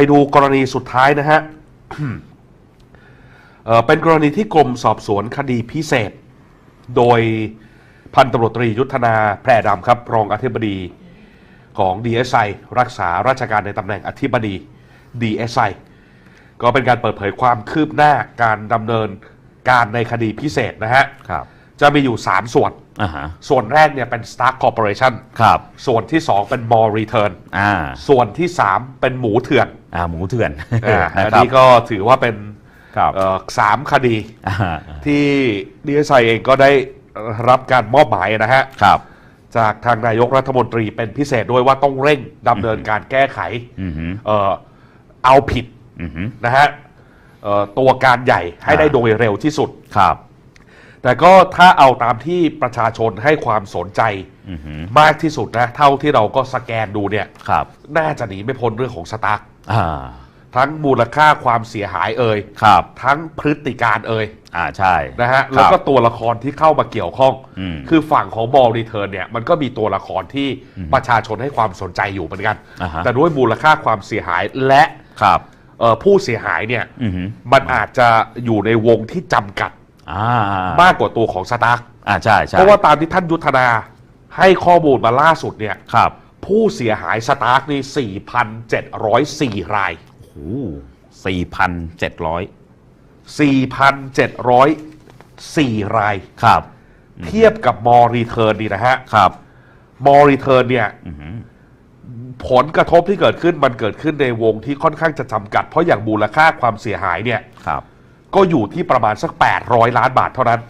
ไปดูกรณีสุดท้ายนะฮะเป็นกรณีที่กรมสอบสวนคดีพิเศษ โดยพันตำรวจตรียุทธนาแพร่ดำครับ รองอธิบดีของ DSI รักษาราชการในตำแหน่งอธิบดี DSI ก็เป็นการเปิดเผยความคืบหน้าการดำเนินการในคดีพิเศษนะฮะครับ จะมีอยู่ 3 ส่วน อ่าฮะส่วนแรกเนี่ยเป็น Stark Corporation ครับส่วนที่ 2 เป็น Mall Return อ่าส่วนที่ 3 เป็นหมูเถื่อนอ่าหมูเถื่อนอ่านะอันครับนี้ก็ถือว่าเป็นครับเอ่อสามคดี อ่าที่ดีเอสไอเองก็ได้รับการมอบหมายนะฮะ ครับ จากทางนายกรัฐมนตรีเป็นพิเศษด้วยว่าต้องเร่งดำเนินการแก้ไขอือหือ เอ่อเอาผิดอือหือนะฮะเอ่อตัวการใหญ่ให้อ่าได้โดยเร็วที่สุด ครับ แต่ก็ถ้าเอาตามที่ประชาชนให้ความสนใจอือหือมากที่สุดนะ เท่าที่เราก็สแกนดูเนี่ยครับ น่าจะหนีไม่พ้นเรื่องของสตาร์อ่าทั้งมูลค่าความเสียหายเอ่ยครับ ทั้งพฤติการเอ่ยอ่าใช่นะฮะครับแล้วก็ตัวละครที่เข้ามาเกี่ยวข้องอืมคือฝั่งของบอลรีเทิร์นเนี่ยมันก็มีตัวละครที่ประชาชนให้ความสนใจอยู่เหมือนกันอ่าฮะแต่ด้วยมูลค่าความเสียหายและครับเอ่อผู้เสียหายเนี่ยอือหือมันอาจจะอยู่ในวงที่จำกัด อ่ามากกว่าตัวของสตาร์อ่าใช่ใช่เพราะว่าตามที่ท่านยุทธนาให้ข้อมูลมาล่าสุดเนี่ย ครับ ผู้เสียหายสตาร์กนี่ 4,704 ราย โอ้สี่พันเจ็ดร้อย4,704 ราย ครับ เทียบกับมอรีเทิร์นนี่นะฮะ ครับมอรีเทิร์นเนี่ย อือหือผลกระทบที่เกิดขึ้นมันเกิดขึ้นในวงที่ค่อนข้างจะจำกัด เพราะอย่างมูลค่าความเสียหายเนี่ย ครับ ก็อยู่ที่ประมาณสัก 800 ล้านบาทเท่านั้น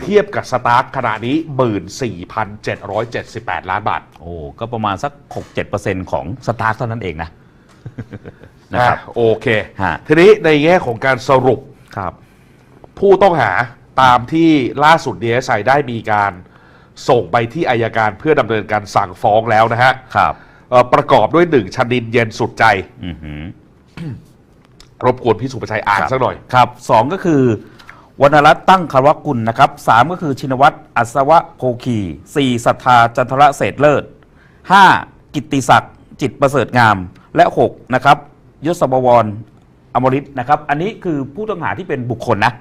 เทียบกับสตาร์ทขณะนี้ 14,778 ล้านบาท โอ้ก็ประมาณสักหกเจ็ดเปอร์เซ็นต์ของสตาร์ทเท่านั้นเองนะนะครับอะโอเคฮะทีนี้ในแง่ของการสรุปครับ ผู้ต้องหาตามที่ล่าสุด DSI ได้มีการส่งไปที่อายการเพื่อดำเนินการสั่งฟ้องแล้วนะฮะครับเอ่อประกอบด้วยหนึ่งชนินเย็นสุดใจอือหือ รบกวนพี่สุประชัยอ่านสักหน่อย ครับสองก็คือวรรณรัตน์ตั้งคารวกุลนะครับสามก็คือชินวัตรอัศวะโพคีสี่ศรัทธาจันทระเศรษฐเลิศห้ากิตติศักดิ์จิตประเสริฐงาม และหกนะครับยศบวรอมริตนะครับ อันนี้คือผู้ต้องหาที่เป็นบุคคลนะ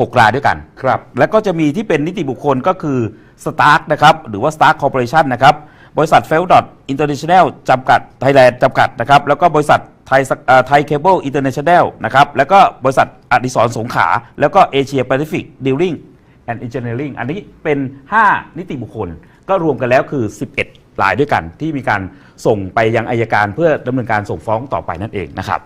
หกรายด้วยกัน ครับ แล้วก็จะมีที่เป็นนิติบุคคลก็คือสตาร์ k นะครับ หรือว่า Stark Corporation นะครับ บริษัทเฟลดอ International จำกัดไทยแลนด์จำกัดนะครับ แล้วก็บริษัท ไทยไทยเคเบิลอินเตอร์เนชั่นแนลนะครับแล้วก็บริษัทอดิศรสงขลาแล้วก็เอเชียแปซิฟิกดีลลิ่งแอนด์อินเจเนียริงอันนี้เป็น 5 นิติบุคคล ก็รวมกันแล้วคือ 11รายด้วยกัน ที่มีการส่งไปยังอายการเพื่อดำเนินการส่งฟ้องต่อไปนั่นเองนะครับ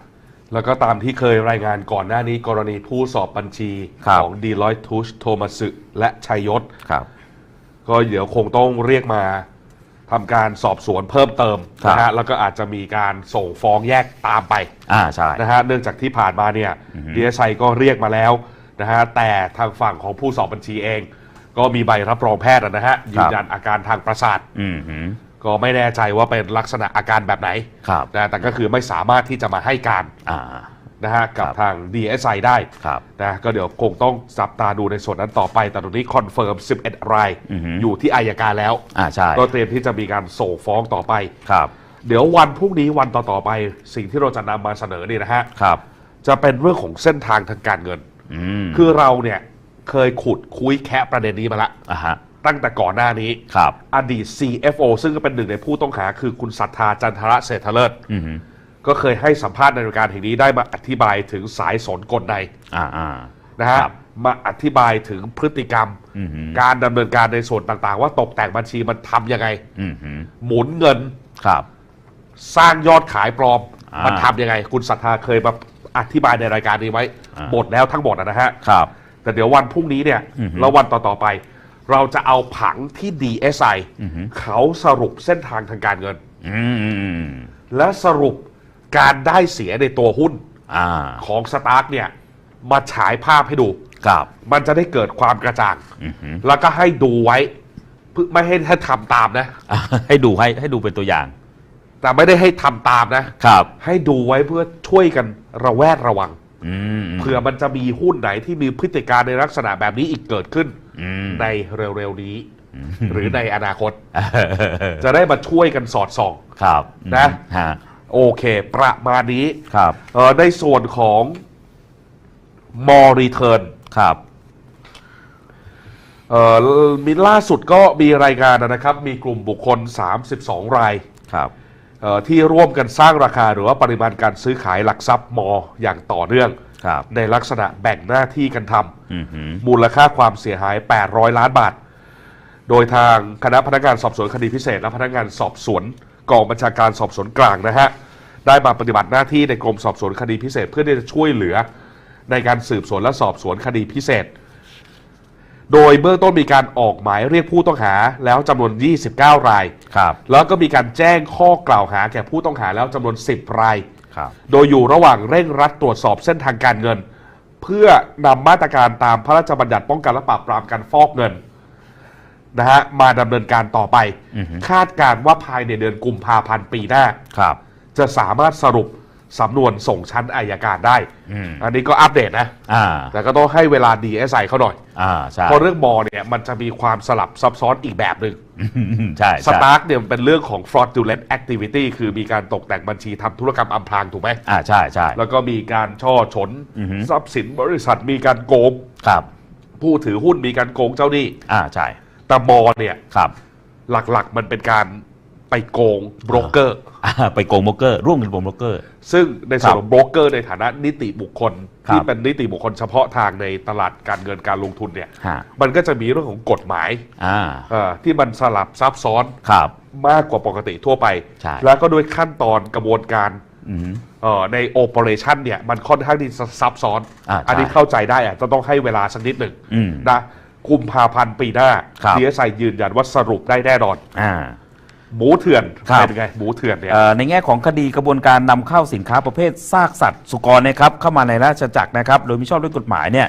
แล้วก็ตามที่เคยรายงานก่อนหน้านี้ กรณีผู้สอบบัญชีครับของดีลอยทูชโทมัสึและชัยยศครับก็เดี๋ยวคงต้องเรียกมา ทำการสอบสวนเพิ่มเติมครับ นะฮะแล้วก็อาจจะมีการส่งฟ้องแยกตามไปอ่าใช่ นะฮะเนื่องจากที่ผ่านมาเนี่ยอือฮึดีเอสไอก็เรียกมาแล้วนะฮะแต่ทางฝั่งของผู้สอบบัญชีเอง ก็มีใบรับรองแพทย์นะฮะยืนยันอาการทางประสาท อืมหืมก็ไม่แน่ใจว่าเป็นลักษณะอาการแบบไหนครับ นะแต่ก็คือไม่สามารถที่จะมาให้การ อ่า นะฮะกับครับทาง DSI ได้ครับนะก็เดี๋ยวคงต้องจับตาดูในส่วนนั้นต่อไป แต่ตอนนี้คอนเฟิร์ม 11 รายอือฮึอยู่ที่อายการแล้วอ่าใช่ก็เตรียมที่จะมีการส่งฟ้องต่อไปครับ เดี๋ยววันพรุ่งนี้วันต่อๆไป สิ่งที่เราจะนำมาเสนอนี่นะฮะครับจะเป็นเรื่องของเส้นทางทางการเงินอืมคือเราเนี่ยเคยขุดคุยแคะประเด็นนี้มาละอ่าฮะตั้งแต่ก่อนหน้านี้ครับอดีต CFO ซึ่งก็เป็นหนึ่งในผู้ต้องหาคือคุณศรัทธาจันทระเศรษฐเลิศอือหือ ก็เคยให้สัมภาษณ์ในรายการแห่งนี้ได้มาอธิบายถึงสายสนกลในอ่าอ่า นะฮะครับมาอธิบายถึงพฤติกรรม อือหือ การดำเนินการในส่วนต่างๆ ว่าตกแต่งบัญชีมันทำยังไง อือหือหมุนเงินครับ สร้างยอดขายปลอม อ่ามัมันทำยังไง คุณศรัทธาเคยมาอธิบายในรายการนี้ไว้อ่า หมดแล้วทั้งหมดนะฮะ ครับ แต่เดี๋ยววันพรุ่งนี้เนี่ยอือฮึแล้ววันต่อ ๆ ไป เราจะเอาผังที่ DSI อือฮึ เขาสรุปเส้นทางทางการเงิน อืมอืมอืมและสรุป การได้เสียในตัวหุ้นอ่าของสตาร์กเนี่ยมาฉายภาพให้ดู ครับ มันจะได้เกิดความกระจ่าง อือหือแล้วก็ให้ดูไว้เพื่อไม่ให้ให้ทำตามนะ อะให้ดูให้ให้ดูเป็นตัวอย่าง แต่ไม่ได้ให้ทำตามนะ ครับ ให้ดูไว้เพื่อช่วยกันระแวดระวัง อืมอืมเผื่อมันจะมีหุ้นไหนที่มีพฤติการในลักษณะแบบนี้อีกเกิดขึ้น อืมในเร็วๆนี้ หรือในอนาคต จะได้มาช่วยกันสอดส่องครับนะ ฮะ โอเค ประมาณนี้ครับเอ่อในส่วนของมอรีเทิร์นครับเอ่อมีล่าสุดก็มีรายงานนะครับ มีกลุ่มบุคคล 32 รายครับเอ่อที่ร่วมกันสร้างราคาหรือว่าปริมาณการซื้อขายหลักทรัพย์มออย่างต่อเนื่อง ครับในลักษณะแบ่งหน้าที่กันทอือหือำมูลค่าความเสียหาย 800 ล้านบาท โดยทางคณะพนักงานสอบสวนคดีพิเศษ และพนักงานสอบสวน กองบัญชาการสอบสวนกลางนะฮะได้มาปฏิบัติหน้าที่ในกรมสอบสวนคดีพิเศษ เพื่อที่จะช่วยเหลือในการสืบสวนและสอบสวนคดีพิเศษ โดยเบื้องต้นมีการออกหมายเรียกผู้ต้องหาแล้วจำนวน 29 ราย ครับแล้วก็มีการแจ้งข้อกล่าวหาแก่ผู้ต้องหาแล้วจำนวน 10 ราย ครับ โดยอยู่ระหว่างเร่งรัดตรวจสอบเส้นทางการเงิน เพื่อนำมาตรการตามพระราชบัญญัติป้องกันและปราบปรามการฟอกเงิน นะฮะมาดำเนินการต่อไป อือฮึ คาดการณ์ว่าภายในเดือนกุมภาพันธ์ปีหน้า ครับ จะสามารถสรุปสำนวนส่งชั้นอายการได้ อืมอันนี้ก็อัปเดตนะ อ่า แต่ก็ต้องให้เวลา DSI เขาหน่อย อ่า ใช่เพราะเรื่องมอเนี่ยมันจะมีความสลับซับซ้อนอีกแบบหนึ่งใช่สใช่ตาร์กเนี่ยมันเป็นเรื่องของ fraudulent activity คือมีการตกแต่งบัญชีทำธุรกรรมอำพรางถูกไหม อ่า ใช่ใช่ แล้วก็มีการช่อฉนอือฮึ ทรัพย์สินบริษัทมีการโกง ครับ ผู้ถือหุ้นมีการโกงเจ้าหนี้ อ่า ใช่ แต่มอเนี่ยครับ หลักๆมันเป็นการไปโกงโบรกเกอร์อ่าไปโกงโบรกเกอร์ร่วมกันโกงโบรกเกอร์ ซึ่งในส่วนครับของโบรกเกอร์ในฐานะนิติบุคคล ครับที่เป็นนิติบุคคลเฉพาะทางในตลาดการเงินการลงทุนเนี่ย ฮะ มันก็จะมีเรื่องของกฎหมายอ่าเอ่อที่มันสลับซับซ้อนครับ มากกว่าปกติทั่วไป ใช่ แล้วก็ด้วยขั้นตอนกระบวนการอืม เอ่อในโอเปอเรชันเนี่ยมันค่อนข้างที่จะซับซ้อนอ่าใช่อันนี้เข้าใจได้อะจะต้องให้เวลาสักนิดหนึ่งอืม นะ กุมภาพันธ์ปีหน้าครับ ดีเอสไอยืนยันว่าสรุปได้แน่นอน อ่า หมูเถื่อนครับ เป็นไงหมูเถื่อนเนี่ย เอ่อในแง่ของคดีกระบวนการนำเข้าสินค้าประเภทซากสัตว์สุกรนะครับเข้ามาในราชจักรนะครับ โดยมิชอบด้วยกฎหมายเนี่ย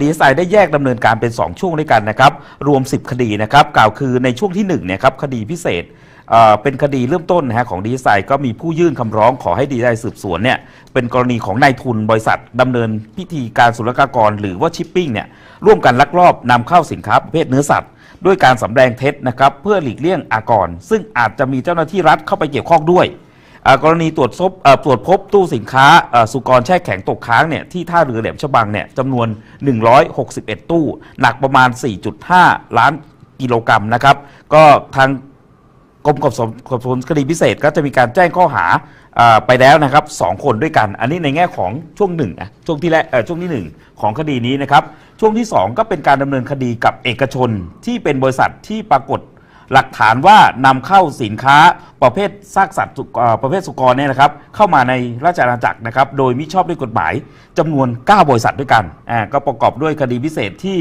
ดีเอสไอได้แยกดำเนินการเป็น 2 ช่วงด้วยกันนะครับ รวม 10 คดีนะครับ กล่าวคือในช่วงที่1เนี่ยครับคดีพิเศษเอ่อเป็นคดีเริ่มต้นนะฮะของดีเอสไอก็มีผู้ยื่นคำร้องขอให้ดีเอสไอสืบสวนเนี่ยเป็นกรณีของนายทุนบริษัทดำเนินพิธีการศุลกากร หรือว่าชิปปิ้งเนี่ยร่วมกันลักลอบนำเข้าสินค้าประเภทเนื้อสัตว์ ด้วยการสำแดงเท็จนะครับเพื่อหลีกเลี่ยงอากร ซึ่งอาจจะมีเจ้าหน้าที่รัฐเข้าไปเกี่ยวข้องด้วยกรณีตรวจพบตรวจพบตู้สินค้าสุกรแช่แข็งตกค้างเนี่ยที่ท่าเรือแหลมฉบังเนี่ยจำนวน 161 ตู้ หนักประมาณ 4.5 ล้านกิโลกรัมนะครับ ก็ทางกรมขบสมขบสวนคดีพิเศษก็จะมีการแจ้งข้อหาอไปแล้วนะครับสองคนด้วยกัน อันนี้ในแง่ของช่วงหนึ่งนะช่วงที่แรกช่วงที่หนึ่งของคดีนี้นะครับ ช่วงที่สองก็เป็นการดำเนินคดีกับเอกชนที่เป็นบริษัทที่ปรากฏหลักฐานว่านำเข้าสินค้าประเภทซากสัตว์สุกเอ่อประเภทสุกรเนี่ยนะครับเข้ามาในราชอาณาจักรนะครับโดยมิชอบด้วยกฎหมายจำนวน 9 บริษัทด้วยกันอ่าก็ประกอบด้วยคดีพิเศษที่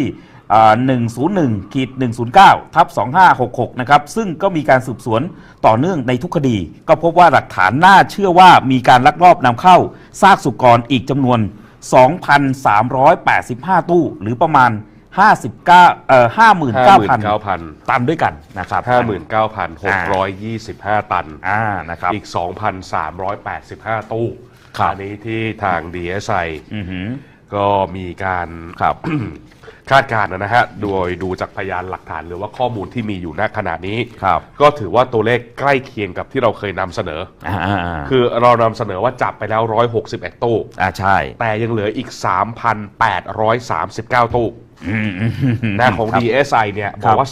101ขีด109ทับ2566นะครับซึ่งก็มีการสืบสวนต่อเนื่องในทุกคดี ก็พบว่าหลักฐานน่าเชื่อว่ามีการลักลอบนำเข้าซากสุกรอีกจำนวน 2,385 ตู้ หรือประมาณ 59เอ่อ59,000 59,000 ตันด้วยกันนะครับ 59,625 ตัน อ่านะครับ อีก 2,385 ตู้ ครับ อันนี้ที่ทาง DSI อือหือ ก็มีการครับ คาดการณ์นะฮะโดยดูจากพยานหลักฐานหรือว่าข้อมูลที่มีอยู่ณขณะนี้ ครับก็ถือว่าตัวเลขใกล้เคียงกับที่เราเคยนำเสนอ อ่าอ่าอ่าคือเรานำเสนอว่าจับไปแล้ว 161 ตู้ อ่าใช่แต่ยังเหลืออีก 3,839 ตู้อืมอืมอืมนะของครับ DSI เนี่ยบครัอบ กว่า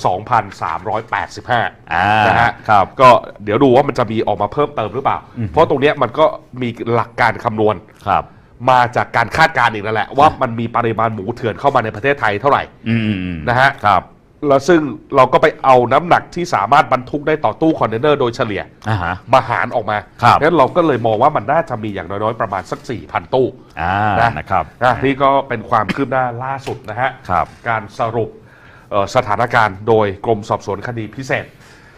2,385 อ่านะฮะครับ ก็เดี๋ยวดูว่ามันจะมีออกมาเพิ่มเติมหรือเปล่า เพราะตรงเนี้ยมันก็มีหลักการคำนวณ ครับ มาจากการคาดการณ์อีกนั่นแหละ ว่ามันมีปริมาณหมูเถื่อนเข้ามาในประเทศไทยเท่าไหร่อืมอืมอืมนะฮะครับ แล้วซึ่งเราก็ไปเอาน้ำหนักที่สามารถบรรทุกได้ต่อตู้คอนเทนเนอร์โดยเฉลี่ย อ่าฮะ มาหารออกมาครับงั้นเราก็เลยมองว่ามันน่าจะมีอย่างน้อยๆประมาณสัก 4,000 ตู้ อ่านะ นะครับนะนี่ก็เป็นความคืบหน้าล่าสุดนะฮะ ครับ การสรุปเอ่อสถานการณ์โดยกรมสอบสวนคดีพิเศษ